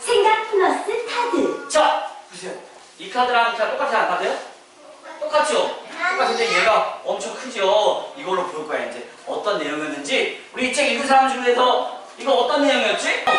생각 플러스 카드. 자, 보세요. 이 카드랑 이 카드 똑같지 않다요 똑같죠? 똑같은데 얘가 엄청 크죠? 이걸로 볼 거야, 이제. 어떤 내용이었는지. 우리 이 책 읽은 사람 중에서 이거 어떤 내용이었지? 어,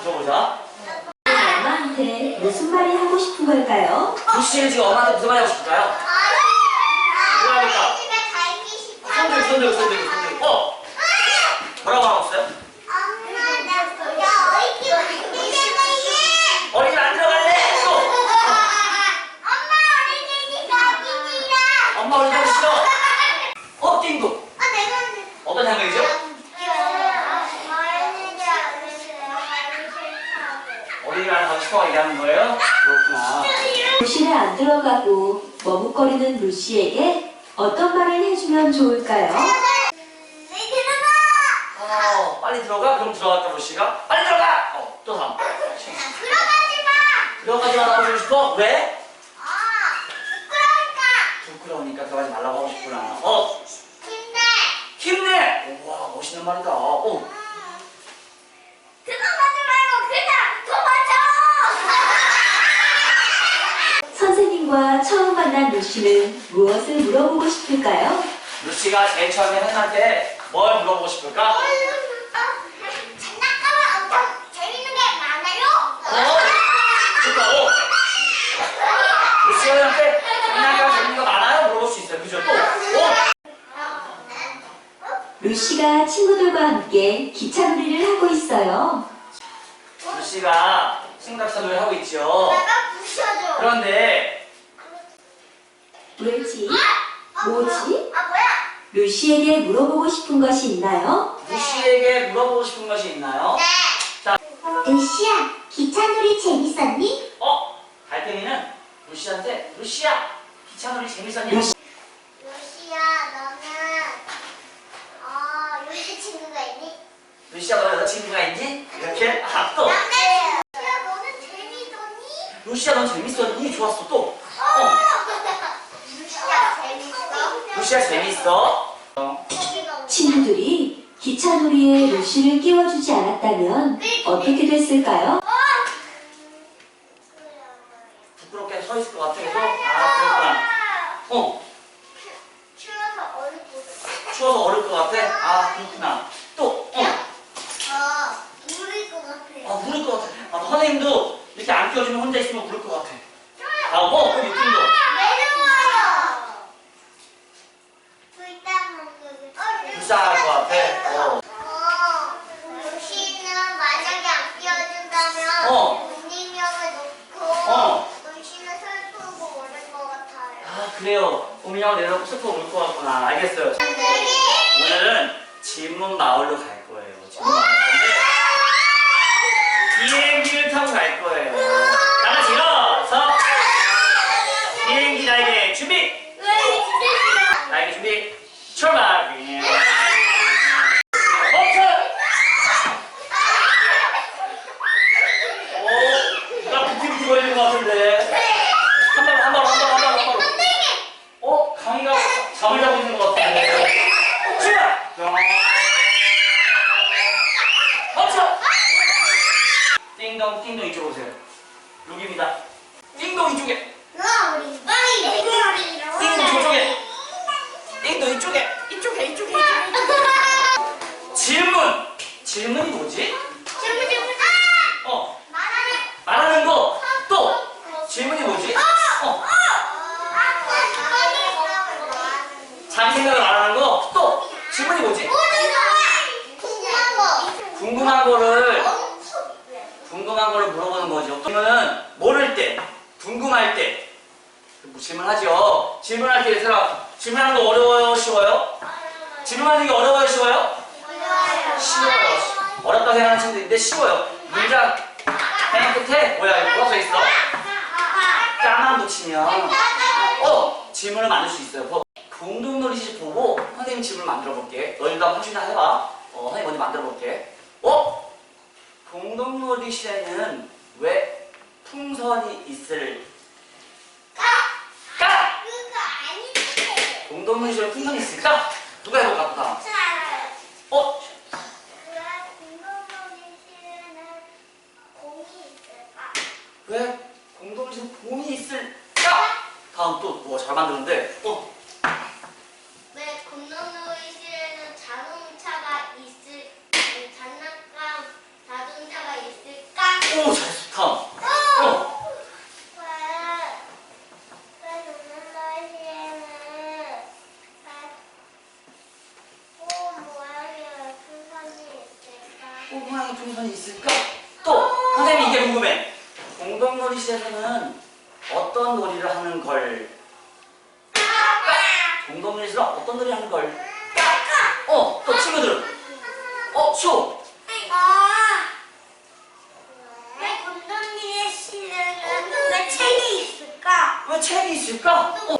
들어보자 엄마한테 무슨 말이 하고 싶은 걸까요? 루시는 지금 엄마한테 무슨 말 하고 싶을까요? 뭐라 싫다고 손들고 손들고 손들고 손들고 어? 뭐라고 하고 있어요? 엄마 나 야, 어린이집 가기 어린이집 안 들어갈래? 또 엄마 어린이집 가기 싫어 엄마 어린이집 가기 싫어 어 띵동 아 내가 어떤 장면이죠? 싶어 얘기하는 거예요? 그렇구나 교실에 안 들어가고 머뭇거리는 루시에게 어떤 말을 해주면 좋을까요? 어 빨리 들어가? 그럼 들어갈까 루시가? 빨리 들어가! 어 또 다음 들어가지 말라고 하고 싶어? 왜? 부끄러우니까 들어가지 말라고 하고 싶구나 어 힘내! 우와 멋있는 말이다 어. 선생님과 처음 만난 루시는 무엇을 물어보고 싶을까요? 루시가 제일 처음에 혜진한테 뭘 물어보고 싶을까? 어? 그니까 어 루시가 혜진한테 장난감이 재밌는 거 많아요? 물어볼 수 있어요 그죠? 또 어? 루시가 친구들과 함께 기차놀이를 하고 있어요. 루시가 생각선을 하고 있죠 그런데 왜지? 뭐지? 아 뭐야? 루시에게 물어보고 싶은 것이 있나요? 루시에게 물어보고 싶은 것이 있나요? 루시야, 기차놀이 재밌었니? 어? 달팽이는 루시한테 루시야 기차놀이 재밌었냐? 루시- 루시야, 너는 어 여자친구가 있니? 루시야 너 여자친구가 있니? 이렇게 아 또 남자친구. 루시야, 너는 재밌었니? 루시야 넌 재밌었니? 좋았어 또 어. 루시야, 재밌어? 친구들이 기차놀이에 루시를 끼워주지 않았다면 어떻게 됐을까요? 부끄럽게 서 있을 것 같아서 아 그렇구나 어 추워서 얼굴. 추워서 얼을 것 같아? 아 그렇구나 또 어. 어, 물일 것 같아. 아 물을 것 같아 아 선생님도 이렇게 안 끼워주면 혼자 있으면 물을 것 같아 다음 어 그럼 이팀도 내려와요. 불쌍한 거. 불쌍할 것 같아 어. 어, 루시는 만약에 안 끼워준다면 어. 운임형을 놓고 어. 루시는 슬프고 오를 것 같아요. 아 그래요 우미형 내려놓고 슬퍼 울것 같구나 알겠어요! 오늘은 진문 마을로 갈 거예요 진문 마을 비행기를 타고 갈 거예요 다 같이 일어서 비행기 날개 준비 날개 준비 출발 멈춰 오 누가 부티부티 거리는 것 같은데 한 발 한 발 한 발 한 발 한 발 어? 강이가 잠을 자고 있는 것 같은데 출발 멈춰 띵동 띵동 이쪽으로 오세요. 여기입니다. 띵동 이쪽에. 띵동 저쪽에. 띵동 이쪽에. 이쪽에 이쪽에 이쪽에. 질문. 질문이 뭐지? 어. 말하는 거. 또. 질문이 뭐지? 어. 자기 생각을 말하는 거. 또. 질문이 뭐지? 궁금한 거를 물어보는 거죠. 그러면 모를 때, 궁금할 때뭐 질문하죠. 질문할 때 얘들아 질문하는 거 어려워요, 쉬워요? 질문하는 게 어려워요, 쉬워요? 쉬워요. 어렵다 생각하는 친구들인데 쉬워요. 문장 맨 끝에 뭐야 이거 뭐가 써 있어? 까만 붙이면 어 질문을 만들 수 있어요. 버- 공동놀이실 보고 선생님 집을 만들어 볼게. 한번 혹시나 해봐. 어, 선생님 먼저 만들어 볼게. 어? 공동놀이실에는 왜 풍선이 있을까? 그거 아닌데. 공동놀이실에 풍선이 있을까? 누가? 보다. 잘 알아요. 어? 왜 공동놀이실에는 공이 있을까? 왜 공동실에 공이 있을까? 다음 또 뭐 잘 만드는데 어? 왜 공동놀이실에는 자동차가 있을, 그 장난감 자동차가 있을까? 오 잘했어 다음 어? 왜, 왜 공동놀이실에는 꽃 모양의 풍선이 있을까? 꽃 모양의 풍선이 있을까? 또 선생님 이게 궁금해 공동놀이실에서는 어떤 놀이를 하는 걸 공동놀이실은 어떤 놀이 하는 걸 어? 또 친구들은 어? 쇼 아! 왜 책이 있을까? 왜 책이 있을까? 어?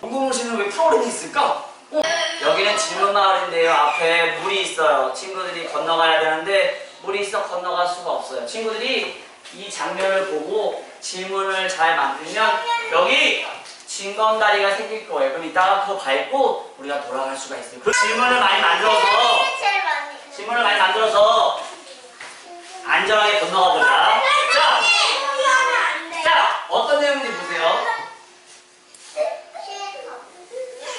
공동놀이실에는 왜 프로그램이 있을까? 어? 여기는 질문 마을인데요 앞에 물이 있어요 친구들이 건너가야 되는데 물이 있어 건너갈 수가 없어요 친구들이 이 장면을 보고 질문을 잘 만들면 여기 징검다리가 생길 거예요 그럼 이따가 그거 밟고 우리가 돌아갈 수가 있어요 그 질문을 많이 만들어서. 질문을 많이 만들어서 안전하게 건너가 보자 자. 자 어떤 내용인지 보세요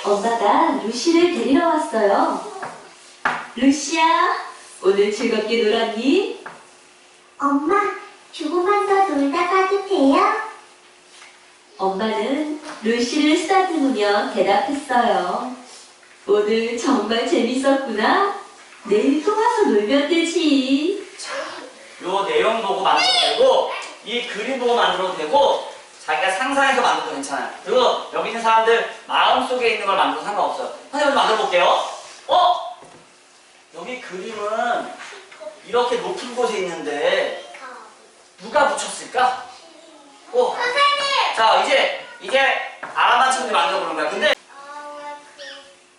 엄마가 루시를 데리러 왔어요. 루시야, 오늘 즐겁게 놀았니? 엄마, 조금만 더 놀다 가도 돼요? 엄마는 루시를 쓰다듬으며 대답했어요. 오늘 정말 재밌었구나. 내일 또 와서 놀면 되지. 요 내용 보고 만들어도 되고 이 그림 보고 만들어도 되고 자기가 상상해서 만들어도 괜찮아요. 그리고 여기 있는 사람들 마음속에 있는 걸 만들어도 상관없어요. 선생님 만들어 볼게요. 어? 여기 그림은 이렇게 높은 곳에 있는데 누가 붙였을까? 어. 선생님! 자 이제 이제 알아맞힌 친구들이 만들어 보는 거야. 근데 어, 왜 그,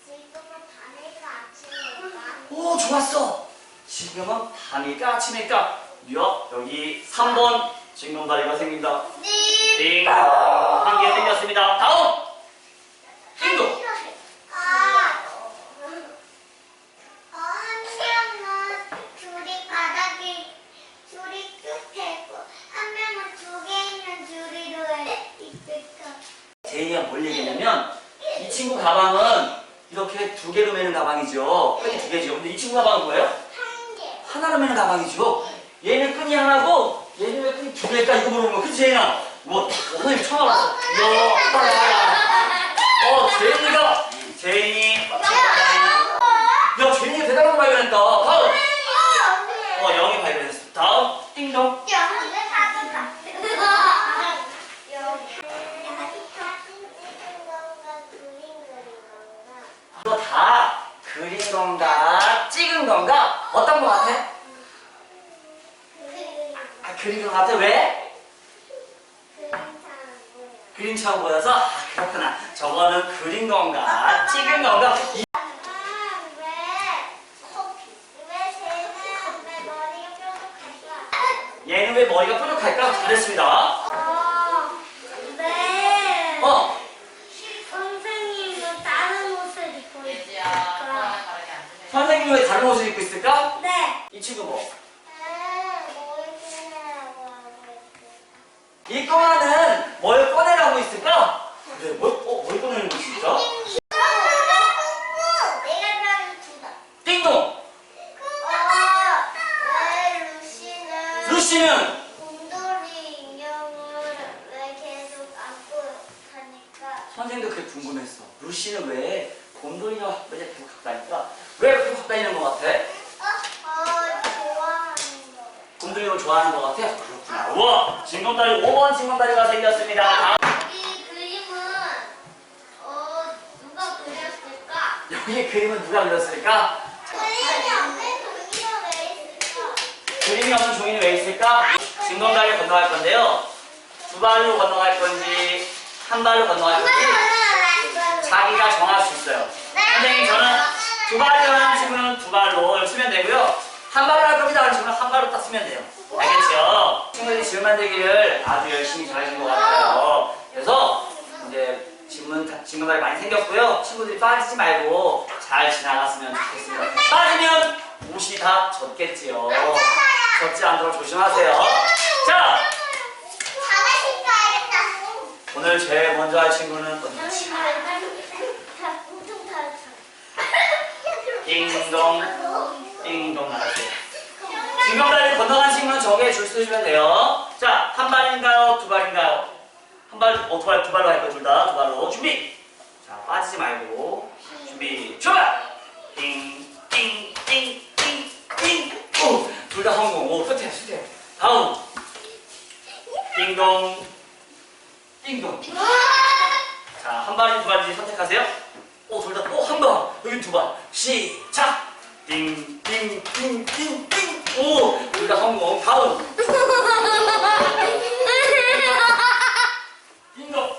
지금은 밤이가 아침일까? 오 좋았어. 지금은 밤일까 아침일까? 여 여기 3번 징검다리가 생긴다. 네. 띵. 한개 생겼습니다. 다음. 띵동. 아, 어, 한 명은 줄이 바닥에 줄이 끝에 있고 한 명은 두 개 있는 줄이로 있을까? 제이가 뭘 얘기했냐면 이 친구 가방은 이렇게 두 개로 매는 가방이죠. 끈이 두 개죠. 근데 이 친구 가방은 뭐예요? 하나로 매는 가방이죠. 얘는 끈이 하나고 얘는 왜 끈이 두 개일까? 이거 물어보는 거. 그치 제이나? 뭐 선생님 처음 알았어. 이야. 빨라. 어 제이가 제인이 야 제인이 대단한 거 발견했다. 다음. 어 영이 발견했어. 다음 띵동. 이거 다 그린 건가? 어떤 거 같아? 아 그린 거 같아? 왜? 그림처럼 보여서? 아 그렇구나. 저거는 그린 건가? 찍은 건가? 이- 얘는 왜 머리가 뾰족할까? 잘했습니다 어 선생님은 다른 옷을 입고 있을까? 선생님 왜 다른 옷을 입고 있을까? 네. 이 친구 뭐? 아, 뭘 꺼내라고 하고 있을까? 이 꼬마는 뭘 꺼내라고 있을까? 그래 뭘, 어, 뭘 꺼내는 거지 진짜? 띵동 루시는 계속? 선생님도 그게 궁금했어. 루시는 왜 곰돌이가 왜 계속 갖고 다니까? 왜 그렇게 갖고 다니는 것 같아? 어, 어, 좋아하는 거. 곰돌이를 좋아하는 것 같아? 그렇구나. 우와! 징검다리 5번 징검다리가 생겼습니다. 다음. 이 그림은 어 누가 그렸을까? 여기 그림은 누가 그렸을까? 그림이 없는 종이가 왜 있을까? 그림이 없는 종이는 왜 있을까? 징검다리를 건너갈 건데요. 두 발로 건너갈 건지 한 발로 건너갈 건지 자기가 정할 수 있어요. 선생님 저는 두 발로 하는 친구는 두 발로 쓰면 되고요. 한 발로 할 겁니다 하는 친구는 한 발로 딱 쓰면 돼요. 지문 만들기를 아주 열심히 잘하신 것 같아요. 그래서 이제 질문 질문들이 많이 생겼고요. 친구들이 빠지지 말고 잘 지나갔으면 좋겠습니다. 빠지면 옷이 다 젖겠지요. 젖지 않도록 조심하세요. 자, 오늘 제일 먼저 할 친구는 어디? 띵동, 띵동 나가세요. 징검다리 건너간 친구는 저기에 줄 서주면 돼요. 자, 한 발인가요? 두 발인가요? 한 발, 어, 두 발, 두 발로 할 거예요, 둘 다. 두 발로. 준비! 자, 빠지지 말고. 준비, 출발! 띵, 띵, 띵, 띵, 띵. 오! 둘 다 성공. 오, 끝에, 끝에. 다음. 띵동, 띵동. 자, 한 발인지 두 발인지 선택하세요. 오, 둘 다, 오, 한 발. 여기 두 발. 시작! 띵, 띵, 띵, 띵, 띵. 오, 둘 다 성공. 다음. 띵동.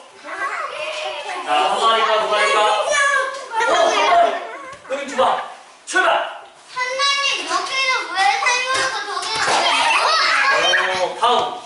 자, 한 발인가, 두 발인가? 오, 한 발. 여기 두 발. 출발! 오, 다음. 띵동.